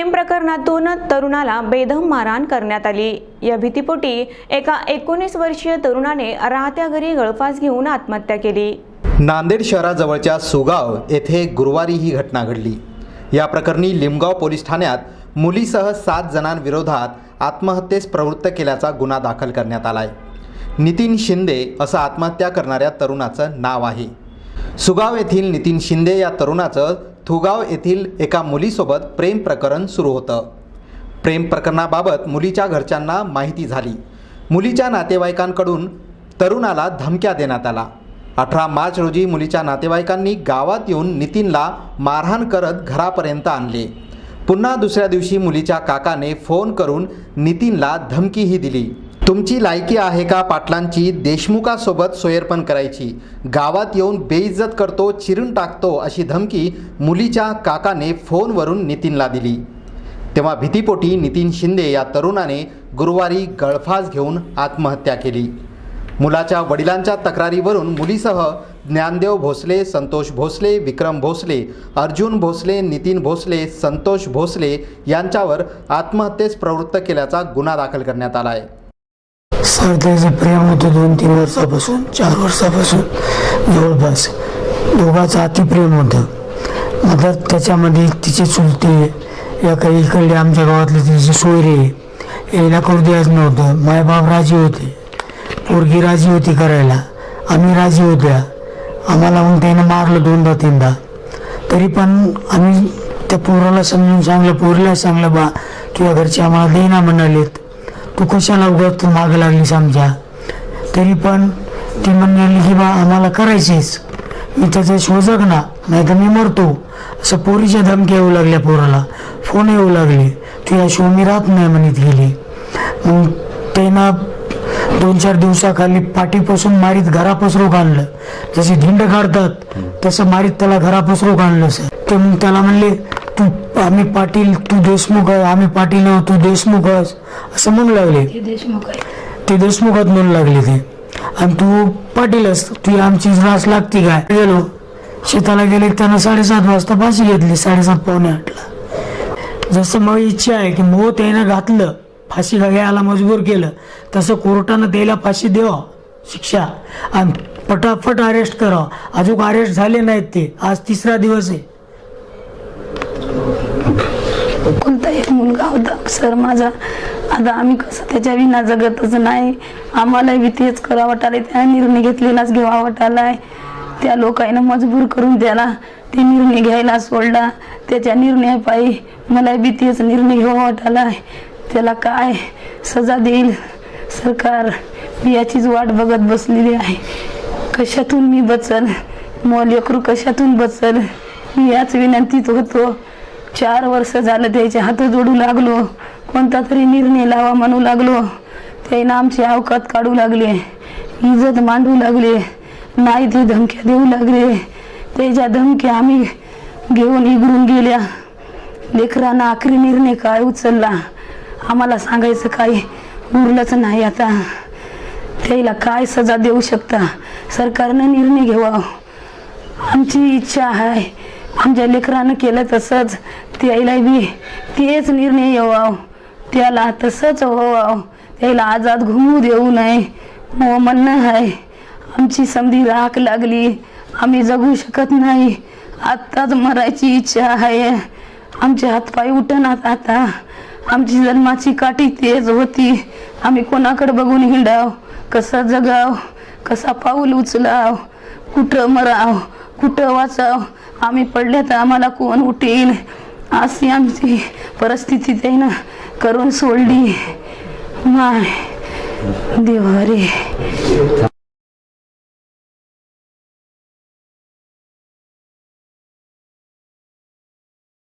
प्रेम प्रकरणातून तरुणाला बेदम मारहाण करण्यात आली. या भीतीपोटी एका एकोणीस वर्षीय तरुणाने राहत्या घरी गळफास घेऊन आत्महत्या केली. नांदेड शहराजवळच्या सुगाव येथे गुरुवारी ही घटना घडली. या प्रकरणी लिमगाव पोलीस ठाण्यात मुलीसह सात जणांविरोधात आत्महत्येस प्रवृत्त केल्याचा गुन्हा दाखल करण्यात आला आहे नितीन शिंदे असं आत्महत्या करणाऱ्या तरुणाचं नाव आहे. सुगाव येथील नितीन शिंदे या तरुणाचं थुगाव येथील एका मुलीसोबत प्रेम प्रकरण सुरू होतं. प्रेम प्रकरणाबाबत मुलीच्या घरच्यांना माहिती झाली. मुलीच्या नातेवाईकांकडून तरुणाला धमक्या देण्यात आला. अठरा मार्च रोजी मुलीच्या नातेवाईकांनी गावात येऊन नितीनला मारहाण करत घरापर्यंत आणले. पुन्हा दुसऱ्या दिवशी मुलीच्या काकाने फोन करून नितीनला धमकीही दिली. तुमची लायकी आहे का पाटलांची? देशमुखासोबत सोयरपण करायची. गावात येऊन बेइज्जत करतो चिरून टाकतो अशी धमकी मुलीच्या काकाने फोनवरून नितीनला दिली. तेव्हा भीतीपोटी नितीन शिंदे या तरुणाने गुरुवारी गळफास घेऊन आत्महत्या केली. मुलाच्या वडिलांच्या तक्रारीवरून मुलीसह ज्ञानदेव भोसले संतोष भोसले विक्रम भोसले अर्जुन भोसले नितीन भोसले संतोष भोसले यांच्यावर आत्महत्येस प्रवृत्त केल्याचा गुन्हा दाखल करण्यात आला आहे सर त्याचं प्रेम होतं दोन तीन वर्षापासून चार वर्षापासून. जवळपास दोघांचं अतिप्रेम होतं. मदर त्याच्यामध्ये तिचे चुलते या काही इकडले आमच्या गावातले तिचे सोयरे यायला करू द्यायचं नव्हतं मायबाप राजी होते. पोरगी राजी होती करायला. आम्ही राजी होत्या. आम्हाला मग त्यानं मारलं दोनदा तीनदा. तरी पण आम्ही त्या पोराला समजून सांगलं पोरीला सांगलं बा तुझ्या घरचे आम्हाला देईना म्हणालेत. तू कशाला उगत मागं लागलीस आमच्या तरी पण ती म्हणाली की बा आम्हाला करायचीच. मी त्याच्या शोधक ना नाही तर मी मरतो. असं पोरीच्या धमक्या येऊ लागल्या पोराला. फोन येऊ लागले. तुझ्या शो मी राहत नाही म्हणत गेली. मग त्यांना दोन चार दिवसाखाली पाठीपासून मारीत घरा पसरू आणलं. जशी धिंड काढतात तसं मारीत त्याला घरा पसरू आणलं सर ते मग त्याला म्हणले तू आम्ही पाटील तू देशमुख आहे आम्ही पाटील आहोत, तू देशमुख आहेस. असं म्हणू लागले. ते देशमुखात म्हणू लागले ते. आणि तू पाटीलच तू आमची रास लागती काय? गेलो. शेताला गेले त्यानं साडेसात वाजता फाशी घेतली साडेसात पावणे आठला. जसं मग इच्छा आहे की मो त्यानं घातलं फाशी घ्यायला मजबूर केलं तसं कोर्टानं त्याला फाशी द्यावं शिक्षा. आणि पटापट अरेस्ट करावं. अजून अरेस्ट झाले नाहीत ते. आज तिसरा दिवस आहे. कोणता एक मुलगा होता. सर माझा आता आम्ही कसं त्याच्या विना जगतच नाही. आम्हाला बी तेच करावं वाटायला त्या निर्णय घेतलेलाच घ्यावा वाटायलाय त्या लोकांना मजबूर करून त्याला ते निर्णय घ्यायला सोडला. त्याच्या निर्णयापायी मला बी तेच निर्णय घ्यावा वाटायलाय त्याला काय सजा देईल? सरकार मी याचीच वाट बघत बसलेली आहे. कशातून मी बचल? मोल यकरू कशातून बचल? मी याच विनंतीत होतो. चार वर्ष झालं त्याच्या हात जोडू लागलो. कोणता तरी निर्णय लावा म्हणू लागलो. त्यानं आमची अवकात काढू लागले. इज्जत मांडू लागले. नाही ते धमक्या देऊ लागले. त्याच्या धमक्या आम्ही घेऊन इगडून गेल्या. लेकरांना आखरी निर्णय काय उचलला? आम्हाला सांगायचं काही उरलंच नाही आता. त्याला काय सजा देऊ शकता? सरकारनं निर्णय घ्यावा. आमची इच्छा आहे. आमच्या लेकरानं केलं तसंच. त्याला बी तेच निर्णय येवाव त्याला तसंच होवाव त्याला आजाद घुमू देऊ नये. मग म्हणणं आहे. आमची समधी राख लागली. आम्ही जगू शकत नाही. आत्ताच मरायची इच्छा आहे. आमचे हातपाय उठणात आता. आमची जन्माची काठी तेज होती. आम्ही कोणाकडे बघून हिंडाव? कसं जगाव? कसा पाऊल उचलाव? कुठं मराव? कुठं वाचाव? आम्ही पडले तर आम्हाला कोण उठेल? अशी आमची परिस्थिती त्यानं करून सोडली. माय देवा रे.